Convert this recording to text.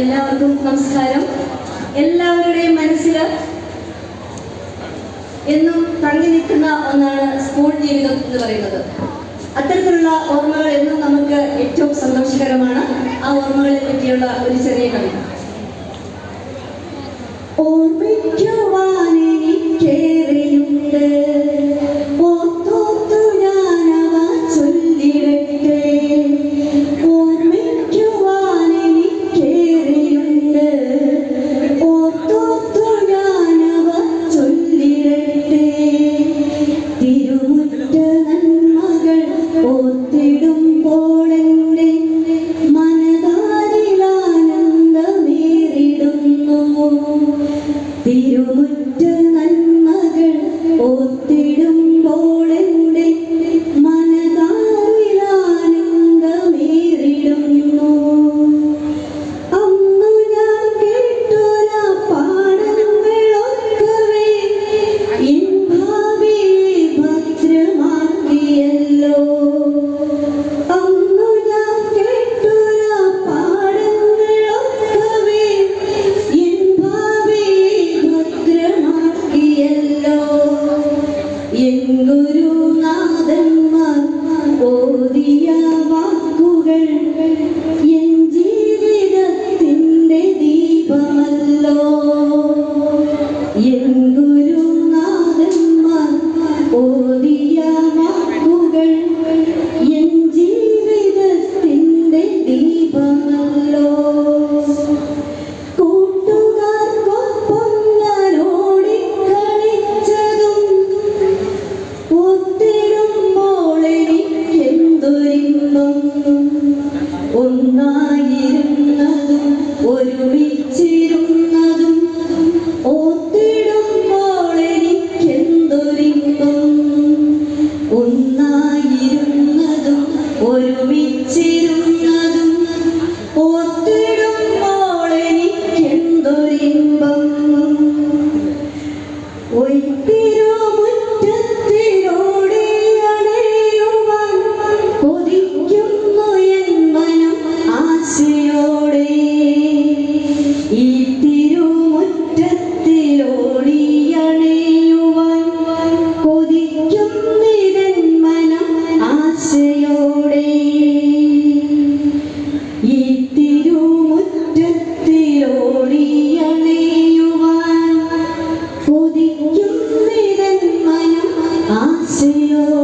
എല്ലാവർക്കും നമസ്കാരം. എല്ലാവരുടെയും മനസ്സിൽ എന്നും തങ്ങി നിൽക്കുന്ന ഒന്നാണ് സ്കൂൾ ജീവിതം എന്ന് പറയുന്നത്. അത്തരത്തിലുള്ള ഓർമ്മകൾ എന്നും നമുക്ക് ഏറ്റവും സന്തോഷകരമാണ്. ആ ഓർമ്മകളെ പറ്റിയുള്ള ഒരു ചെറിയ കവിത. ഒന്നായിരുന്നതും ഒരുമിച്ചിരുന്നതും ഓർത്തിടുമ്പോൾ എനിക്കെന്തൊരിമ്പം Senhor.